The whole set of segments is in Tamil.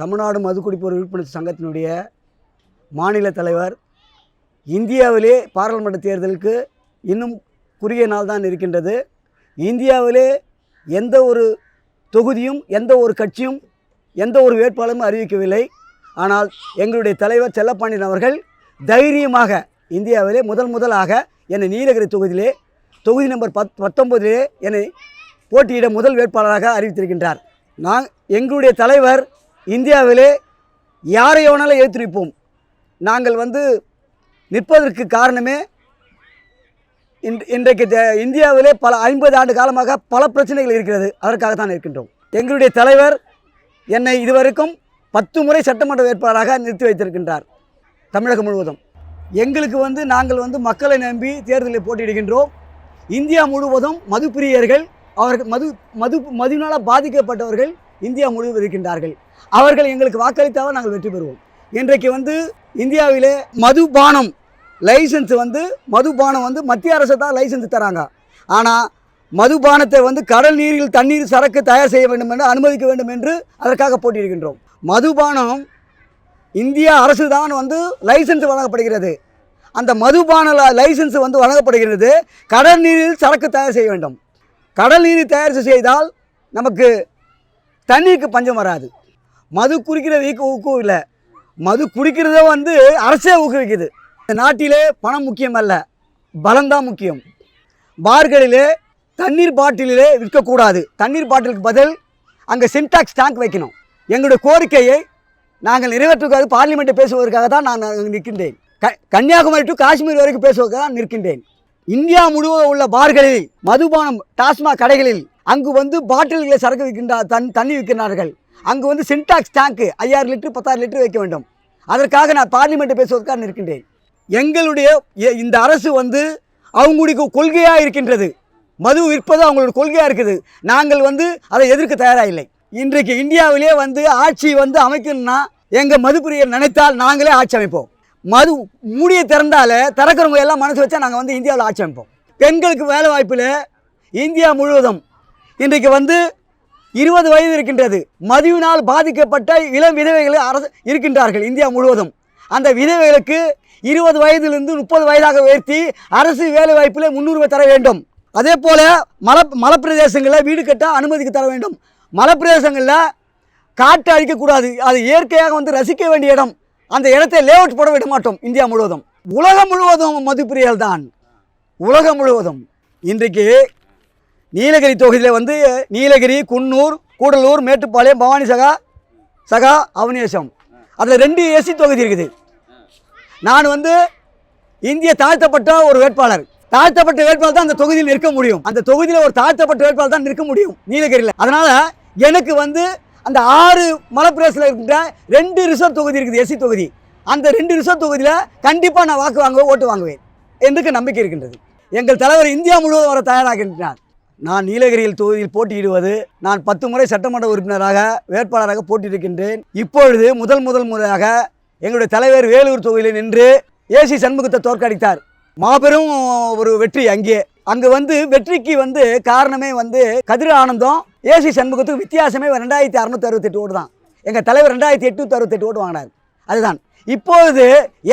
தமிழ்நாடு மதுக்குடிப்போர் விழிப்புணர்வு சங்கத்தினுடைய மாநில தலைவர் இந்தியாவிலே பாராளுமன்ற தேர்தலுக்கு இன்னும் குறுகிய நாள் தான் இருக்கின்றது. இந்தியாவிலே எந்த ஒரு தொகுதியும் எந்த ஒரு கட்சியும் எந்த ஒரு வேட்பாளரும் அறிவிக்கவில்லை. ஆனால் எங்களுடைய தலைவர் செல்லப்பாண்டியன் அவர்கள் தைரியமாக இந்தியாவிலே முதல் முதலாக என்னை நீலகிரி தொகுதியிலே தொகுதி நம்பர் பத் பத்தொம்பதிலே என்னை போட்டியிட முதல் வேட்பாளராக அறிவித்திருக்கின்றார். நான் எங்களுடைய தலைவர் இந்தியாவிலே யாரை எவனாலும் ஏற்றி நிற்போம் நாங்கள் வந்து நிற்பதற்கு காரணமே இன் இன்றைக்கு இந்தியாவிலே பல ஐம்பது ஆண்டு காலமாக பல பிரச்சனைகள் இருக்கிறது. அதற்காகத்தான் இருக்கின்றோம். எங்களுடைய தலைவர் என்னை இதுவரைக்கும் பத்து முறை சட்டமன்ற வேட்பாளராக நிறுத்தி வைத்திருக்கின்றார். தமிழகம் முழுவதும். எங்களுக்கு வந்து நாங்கள் வந்து மக்களை நம்பி தேர்தலில் போட்டியிடுகின்றோம். இந்தியா முழுவதும் மதுப்பிரியர்கள் அவர்கள் மது மது மதுவினால் பாதிக்கப்பட்டவர்கள் இந்தியா முழுவதும் இருக்கின்றார்கள். அவர்கள் எங்களுக்கு வாக்களித்தால் நாங்கள் வெற்றி பெறுவோம். இன்றைக்கு வந்து இந்தியாவிலே மதுபானம் லைசன்ஸ் வந்து மதுபானம் வந்து மத்திய அரசு தான் லைசன்ஸ் தராங்க. ஆனால் மதுபானத்தை வந்து கடல் நீரில் தண்ணீர் சரக்கு தயார் செய்ய வேண்டும் என்று அனுமதிக்க வேண்டும் என்று அதற்காக போட்டியிருக்கின்றோம் மதுபானம் இந்தியா அரசு தான் வந்து லைசன்ஸ் வழங்கப்படுகிறது. அந்த மதுபான லைசன்ஸ் வந்து வழங்கப்படுகிறது. கடல் நீரில் சரக்கு தயார் செய்ய வேண்டும். கடல் நீரை தயார் செய்தால் நமக்கு தண்ணீருக்கு பஞ்சம் வராது. மது குடிக்கிற வீக்கு ஊக்கம் இல்லை. மது குடிக்கிறத வந்து அரசே ஊக்குவிக்குது. இந்த நாட்டிலே பணம் முக்கியம் அல்ல பலம்தான் முக்கியம். பார்களிலே தண்ணீர் பாட்டிலே விற்கக்கூடாது. தண்ணீர் பாட்டிலுக்கு பதில் அங்கே சின்டாக்ஸ் டேங்க் வைக்கணும். எங்களுடைய கோரிக்கையை நாங்கள் நிறைவேற்றுவதற்காக பார்லிமெண்ட்டை பேசுவதற்காக தான் நான் நிற்கின்றேன். க கன்னியாகுமரி டு காஷ்மீர் வரைக்கும் பேசுவதற்காக தான் நிற்கின்றேன். இந்தியா முழுவதும் உள்ள பார்களில் மதுபானம் டாஸ்மாக் கடைகளில் அங்கு வந்து பாட்டில்களை சரக்கு விற்கின்ற தன் தண்ணி விற்கிறார்கள் அங்கு வந்து சின்டாக்ஸ் டேங்க்கு ஐயாயிரம் லிட்டர் பத்தாயிரம் லிட்டர் வைக்க வேண்டும். அதற்காக நான் பார்லிமெண்ட்டை பேசுவதற்காக நிற்கின்றேன். எங்களுடைய எ- இந்த அரசு வந்து அவங்களுடைய கொள்கையாக இருக்கின்றது. மது விற்பது அவங்களோட கொள்கையாக இருக்குது. நாங்கள் வந்து அதை எதிர்க்க தயாராக இல்லை இன்றைக்கு இந்தியாவிலே வந்து ஆட்சி வந்து அமைக்கணும்னா எங்கள் மதுப்பிரியர் நினைத்தால் நாங்களே ஆட்சி அமைப்போம். மது மூடிய திறந்தால திறக்கிறவங்க எல்லாம் மனசு வச்சா நாங்கள் வந்து இந்தியாவில் ஆட்சி அமைப்போம். பெண்களுக்கு வேலை வாய்ப்பில் இந்தியா முழுவதும் இன்றைக்கு வந்து இருபது வயது இருக்கின்றது. மதிவினால் பாதிக்கப்பட்ட இளம் விதவைகள் அரசு இருக்கின்றார்கள் இந்தியா முழுவதும். அந்த விதவைகளுக்கு இருபது வயதிலிருந்து முப்பது வயதாக உயர்த்தி அரசு வேலை வாய்ப்பில் முன்னுரிமை தர வேண்டும். அதே போல் மல மலைப்பிரதேசங்களில் வீடு கட்ட அனுமதிக்கு தர வேண்டும். மலைப்பிரதேசங்களில் காற்று அழிக்கக்கூடாது அது இயற்கையாக வந்து ரசிக்க வேண்டிய இடம். அந்த இடத்தை லேஅவுட் போட விட மாட்டோம் இந்தியா முழுவதும். உலகம் முழுவதும் மதுப்பிரியல் தான் உலகம் முழுவதும். இன்றைக்கு நீலகிரி தொகுதியில் வந்து நீலகிரி குன்னூர் கூடலூர் மேட்டுப்பாளையம் பவானி சகா சகா அவனேசம் அதில் ரெண்டு எஸ்சி தொகுதி இருக்குது. நான் வந்து இந்திய தாழ்த்தப்பட்ட ஒரு வேட்பாளர். தாழ்த்தப்பட்ட வேட்பாளர் தான் அந்த தொகுதியில் நிற்க முடியும். அந்த தொகுதியில் ஒரு தாழ்த்தப்பட்ட வேட்பாளர் தான் நிற்க முடியும் நீலகிரியில். அதனால் எனக்கு வந்து அந்த ஆறு மலைப்பிரதேசத்தில் இருக்கின்ற ரெண்டு ரிசர்வ் தொகுதி இருக்குது எஸ்சி தொகுதி. அந்த ரெண்டு ரிசர்வ் தொகுதியில் கண்டிப்பாக நான் வாக்கு வாங்குவேன் ஓட்டு வாங்குவேன். என்று நம்பிக்கை இருக்கின்றது. எங்கள் தலைவர் இந்தியா முழுவதும் வர தயாராகின்றார் நான் நீலகிரியில் தொகுதியில் போட்டியிடுவது நான் பத்து முறை சட்டமன்ற உறுப்பினராக வேட்பாளராக போட்டியிருக்கின்றேன். இப்பொழுது முதல் முதல் முறையாக எங்களுடைய தலைவர் வேலூர் தொகுதியில் நின்று ஏசி சண்முகத்தை தோற்கடித்தார். மாபெரும் ஒரு வெற்றி அங்கே. அங்கே வந்து வெற்றிக்கு வந்து காரணமே வந்து கதிர் ஆனந்தம். ஏசி சண்முகத்துக்கு வித்தியாசமே ரெண்டாயிரத்தி அறுநூத்தி அறுபத்தெட்டு ஓட்டு தான். எங்கள் தலைவர் ரெண்டாயிரத்தி எட்நூற்றி அறுபத்தெட்டு ஓட்டு வாங்கினார். அதுதான். இப்பொழுது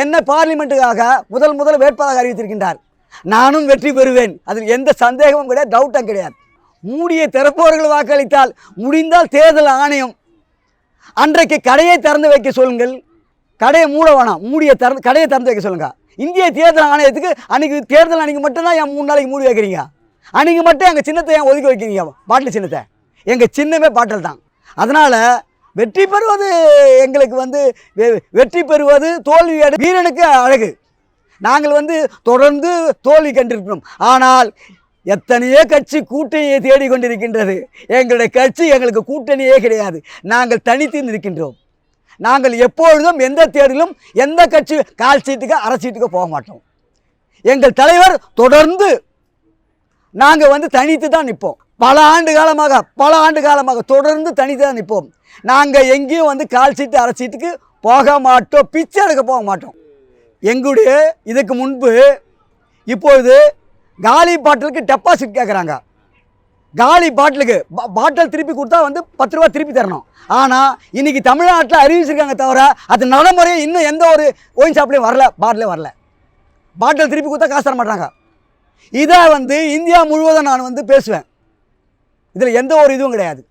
என்ன பார்லிமெண்ட்டுக்காக முதல் முதல் வேட்பாளராக அறிவித்திருக்கின்றார். நானும் வெற்றி பெறுவேன். அதில் எந்த சந்தேகமும் கிடையாது டவுட்டும் கிடையாது. மூடிய திறப்பவர்கள் வாக்களித்தால் முடிந்தால் தேர்தல் ஆணையம். அன்றைக்கு கடையை திறந்து வைக்க சொல்லுங்கள். கடையை மூட வேணாம். மூடிய திறந்து கடையை திறந்து வைக்க சொல்லுங்கள் இந்திய தேர்தல் ஆணையத்துக்கு அன்றைக்கி தேர்தல் அன்றைக்கி மட்டும்தான் என் மூணு நாளைக்கு மூடி வைக்கிறீங்க. அன்றைக்கி மட்டும் எங்கள் சின்னத்தை ஏன் ஒதுக்கி வைக்கிறீங்க? பாட்டில் சின்னத்தை. எங்கள் சின்னமே பாட்டில் தான். அதனால் வெற்றி பெறுவது எங்களுக்கு வந்து வெ- வெற்றி பெறுவது தோல்வி வீரனுக்கு அழகு. நாங்கள் வந்து தொடர்ந்து தோல்வி கண்டிருக்கிறோம். ஆனால் எத்தனையோ கட்சி கூட்டணியை தேடிக்கொண்டிருக்கின்றது. எங்களுடைய கட்சி எங்களுக்கு கூட்டணியே கிடையாது. நாங்கள் தனித்து நிற்கின்றோம். நாங்கள் எப்பொழுதும் எந்த தேர்தலும் எந்த கட்சி கால் சீட்டுக்கு அரசீட்டுக்கு போக மாட்டோம். எங்கள் தலைவர் தொடர்ந்து நாங்கள் வந்து தனித்து தான் நிற்போம். பல ஆண்டு காலமாக பல ஆண்டு காலமாக தொடர்ந்து தனித்து தான் நிற்போம். நாங்கள் எங்கேயும் வந்து கால் சீட்டு அரை சீட்டுக்கு போக மாட்டோம். பிச்சை எடுக்க போக மாட்டோம். எங்களுடைய இதுக்கு முன்பு இப்பொழுது காலி பாட்டிலுக்கு டெபாசிட் கேட்குறாங்க காலி பாட்டிலுக்கு பா- பாட்டில் திருப்பி கொடுத்தா வந்து பத்து ரூபா திருப்பி தரணும். ஆனால் இன்னைக்கு தமிழ்நாட்டில் அறிவிச்சிருக்காங்க தவிர அது நடைமுறையும் இன்னும் எந்த ஒரு ஒயின் ஷாப்லேயும் வரல பாட்டிலே வரல. பாட்டில் திருப்பி கொடுத்தா காசு தர மாட்டாங்க இதை வந்து இந்தியா முழுவதும் நான் வந்து பேசுவேன். இதில் எந்த ஒரு இதுவும் கிடையாது.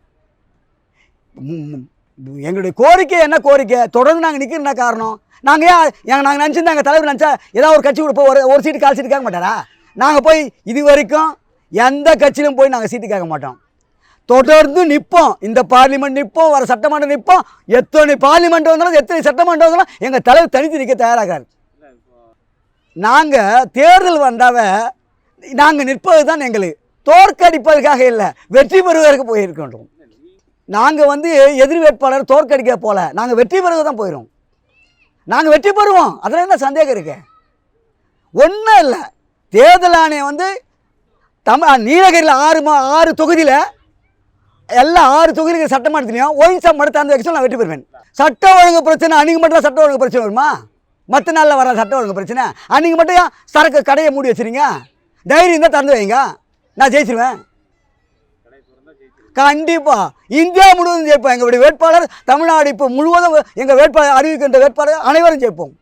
எங்களுடைய கோரிக்கை என்ன கோரிக்கை? தொடர்ந்து நாங்கள் நிற்கிறனா காரணம்? நாங்கள் ஏன் நாங்கள் நினச்சிருந்தா எங்கள் தலைவர் நினச்சா ஏதாவது ஒரு கட்சி கொடுப்போம் ஒரு ஒரு சீட்டு கால் சீட்டு கேட்க மாட்டாரா? நாங்கள் போய் இது வரைக்கும் எந்த கட்சியிலும் போய் நாங்கள் சீட்டு கேட்க மாட்டோம். தொடர்ந்து நிற்போம் இந்த பார்லிமெண்ட் நிற்போம் வர சட்டமன்றம் நிற்போம் எத்தனை பார்லிமெண்ட் வந்தாலும் எத்தனை சட்டமன்றம் வந்தாலும் எங்கள் தலைவர் தனித்து நிற்க தயாராகிறார் நாங்கள் தேர்தல் வந்தாவ நாங்கள் நிற்பது தான் எங்களுக்கு. தோற்கடிப்பதற்காக இல்லை வெற்றி பெறுவதற்கு போயிருக்கின்றோம். நாங்கள் வந்து எதிர் வேட்பாளர் தோற்கடிக்க போல. நாங்கள் வெற்றி பெறுவது தான் போயிடும் நாங்கள் வெற்றி பெறுவோம். அதில் என்ன சந்தேகம் இருக்கு? ஒன்றும் இல்லை. தேர்தல் ஆணையம் வந்து தமிழ் நீலகிரியில் ஆறு மா ஆறு தொகுதியில் எல்லா ஆறு தொகுதிகள் சட்டமன்றத்துலையும் ஒயின்சா மட்டும் அந்த எக்ஸில் நான் வெற்றி பெறுவேன். சட்ட ஒழுங்கு பிரச்சனை அன்றைக்கி மட்டும் தான் சட்ட ஒழுங்கு பிரச்சனை வருமா? மற்ற நாளில் வர சட்ட ஒழுங்கு பிரச்சனை. அன்றைக்கி மட்டும் சரக்கு கடையை மூடி வச்சுருங்க? தைரியம் தான் திறந்து வைங்க. நான் ஜெயிச்சிருவேன். கண்டிப்பாக இந்தியா முழுவதும் ஜெயிப்போம். எங்களுடைய வேட்பாளர் தமிழ்நாடு இப்போ முழுவதும் எங்கள் வேட்பாளர் அறிவிக்கின்ற வேட்பாளர் அனைவரும் ஜெயிப்போம்.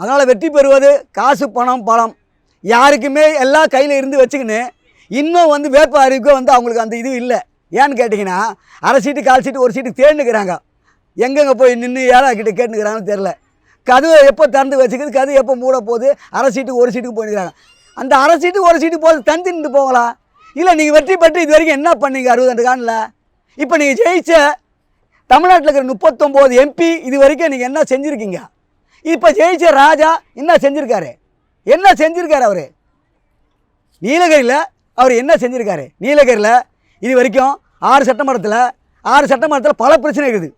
அதனால் வெற்றி பெறுவது காசு பணம் பழம் யாருக்குமே எல்லா கையில் இருந்து வச்சுக்கின்னு இன்னும் வந்து வேட்பாளர் அறிவிக்க வந்து அவங்களுக்கு அந்த இது இல்லை. ஏன்னு கேட்டிங்கன்னா அரை சீட்டு கால் சீட்டு ஒரு சீட்டு தேடினுக்கிறாங்க எங்கெங்கே போய் நின்று யாரா கிட்ட கேட்டுக்கிறாங்கன்னு தெரில கதவை எப்போ திறந்து வச்சுக்கிறது கதவு எப்போ மூட போகுது அரை சீட்டு ஒரு சீட்டுக்கு போயிருக்கிறாங்க. அந்த அரை சீட்டு ஒரு சீட்டு போது தந்து நின்று போகலாம். இல்லை நீங்கள் வெற்றி பெற்று இது வரைக்கும் என்ன பண்ணீங்க அறுபது காலில் இப்போ நீங்கள் ஜெயிச்ச தமிழ்நாட்டில் இருக்கிற முப்பத்தொம்போது எம்பி இது வரைக்கும் நீங்கள் என்ன செஞ்சுருக்கீங்க? இப்போ ஜெயிச்ச ராஜா என்ன செஞ்சுருக்காரு? என்ன செஞ்சுருக்காரு அவர்? நீலகிரியில் அவர் என்ன செஞ்சுருக்காரு? நீலகிரியில் இது வரைக்கும் ஆறு சட்டமன்றத்தில் ஆறு சட்டமன்றத்தில் பல பிரச்சனை இருக்குது.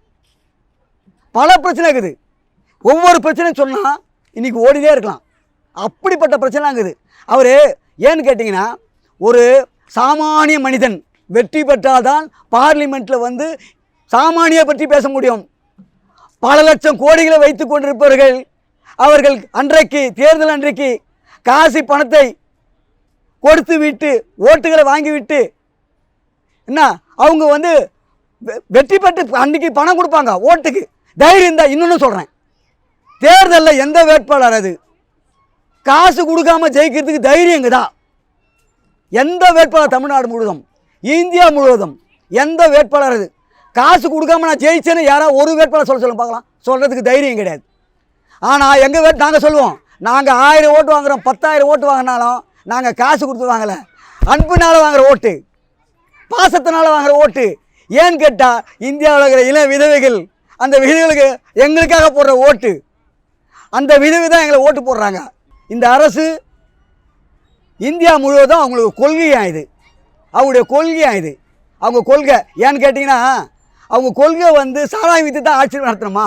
பல பிரச்சனை இருக்குது. ஒவ்வொரு பிரச்சனையும் சொன்னால் இன்றைக்கி ஓடினே இருக்கலாம். அப்படிப்பட்ட பிரச்சனை இருக்குது. அவர் ஏன்னு கேட்டிங்கன்னா ஒரு சாமானிய மனிதன் வெற்றி பெற்றால்தான் பார்லிமெண்ட்டில் வந்து சாமானிய பற்றி பேச முடியும். பல லட்சம் கோடிகளை வைத்து கொண்டிருப்பவர்கள் அவர்கள் அன்றைக்கு தேர்தல் அன்றைக்கு காசு பணத்தை கொடுத்து விட்டு ஓட்டுகளை வாங்கிவிட்டு என்ன அவங்க வந்து வெ- வெற்றி பெற்று அன்றைக்கி பணம் கொடுப்பாங்க ஓட்டுக்கு. தைரியம் தான் இன்னொன்று சொல்கிறேன் தேர்தலில் எந்த வேட்பாளர் அது? காசு கொடுக்காம ஜெயிக்கிறதுக்கு தைரியங்க தான் எந்த வேட்பாளர் தமிழ்நாடு முழுவதும் இந்தியா முழுவதும் எந்த வேட்பாளர் அது? காசு கொடுக்காம நான் ஜெயிச்சேன்னு யாராவது ஒரு வேட்பாளர் சொல்ல சொல்ல பார்க்கலாம். சொல்கிறதுக்கு தைரியம் கிடையாது. ஆனால் எங்கள் வேட் நாங்கள் சொல்லுவோம் நாங்கள் ஆயிரம் ஓட்டு வாங்குகிறோம் பத்தாயிரம் ஓட்டு வாங்கினாலும் நாங்கள் காசு கொடுத்து வாங்கலை. அன்புனால் வாங்குகிற ஓட்டு பாசத்தினால் வாங்குகிற ஓட்டு. ஏன்னு கேட்டால் இந்தியாவில் இருக்கிற இளம் விதவைகள் அந்த விதவைகளுக்கு எங்களுக்காக போடுற ஓட்டு. அந்த விதவை தான் எங்களை ஓட்டு போடுறாங்க. இந்த அரசு இந்தியா முழுவதும் அவங்களுக்கு கொள்கையாக இது அவங்களுடைய கொள்கையாக இது அவங்க கொள்கை ஏன்னு கேட்டிங்கன்னா அவங்க கொள்கை வந்து சாராய் வித்து தான் ஆட்சி நடத்தணுமா?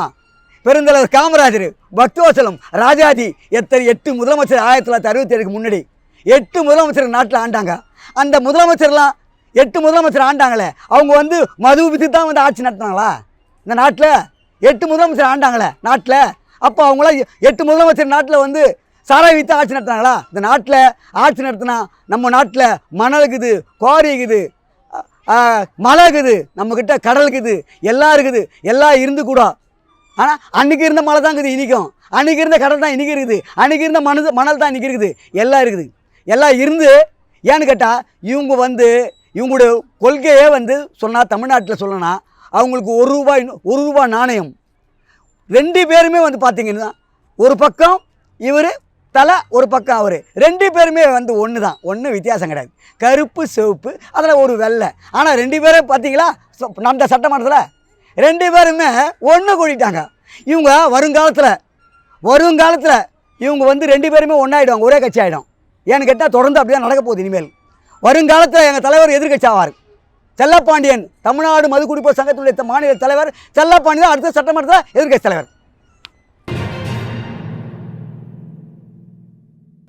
பெருந்தலைவர் காமராஜர் பக்தோசலம் ராஜாஜி எத்தனை எட்டு முதலமைச்சர் ஆயிரத்தி தொள்ளாயிரத்தி அறுபத்தி ஏழுக்கு முன்னாடி. எட்டு முதலமைச்சர் நாட்டில் ஆண்டாங்க. அந்த முதலமைச்சர்லாம் எட்டு முதலமைச்சர் ஆண்டாங்களே. அவங்க வந்து மது வித்து தான் வந்து ஆட்சி நடத்தினாங்களா? இந்த நாட்டில் எட்டு முதலமைச்சர் ஆண்டாங்களே நாட்டில். அப்போ அவங்களாம் எட்டு முதலமைச்சர் நாட்டில் வந்து சாராய வித்து ஆட்சி நடத்துனாங்களா இந்த நாட்டில் ஆட்சி நடத்தினா நம்ம நாட்டில் மணல் இருக்குது குவாரி இருக்குது மழை மலை இருக்குது நம்மக்கிட்ட கடல் இருக்குது எல்லாம் இருக்குது எல்லாம் இருந்து கூட. ஆனால் அன்றைக்கி இருந்த மலை தான் இருக்குது இன்றைக்கும் அன்றைக்கி இருந்த கடல் தான் இன்றைக்கி இருக்குது. அன்றைக்கி இருந்த மணல் மணல் தான் இன்றைக்கி இருக்குது. எல்லாம் இருக்குது. எல்லாம் இருந்து ஏன்னு கேட்டால் இவங்க வந்து இவங்களுடைய கொள்கையே வந்து சொன்னால் தமிழ்நாட்டில் சொல்லணும்னா அவங்களுக்கு ஒரு ரூபாய் ஒரு ரூபாய் நாணயம். ரெண்டு பேருமே வந்து பார்த்தீங்கன்னா ஒரு பக்கம் இவர் தலை ஒரு பக்கம் அவர். ரெண்டு பேருமே வந்து ஒன்று தான் ஒன்றும் வித்தியாசம் கிடையாது. கருப்பு சிவப்பு அதில் ஒரு வெள்ளை. ஆனால் ரெண்டு பேரும் பார்த்தீங்களா ச- சட்டமன்றத்தில் ரெண்டு பேருமே ஒன்று கூட்டிட்டாங்க இவங்க வருங்காலத்தில் வருங்காலத்தில் இவங்க வந்து ரெண்டு பேருமே ஒன்றாயிடுவாங்க ஒரே கட்சி ஆகிடும் ஏன்னு கேட்டால் தொடர்ந்து அப்படியே நடக்க போகுது இனிமேல். வருங்காலத்தில் எங்கள் தலைவர் எதிர்க்கட்சி ஆவார். செல்லப்பாண்டியன் தமிழ்நாடு மதுக்குடிப்போர் சங்கத்தினுடைய மாநில தலைவர் செல்லப்பாண்டியன் அடுத்த சட்டமன்றத்தில் எதிர்க்கட்சி தலைவர்.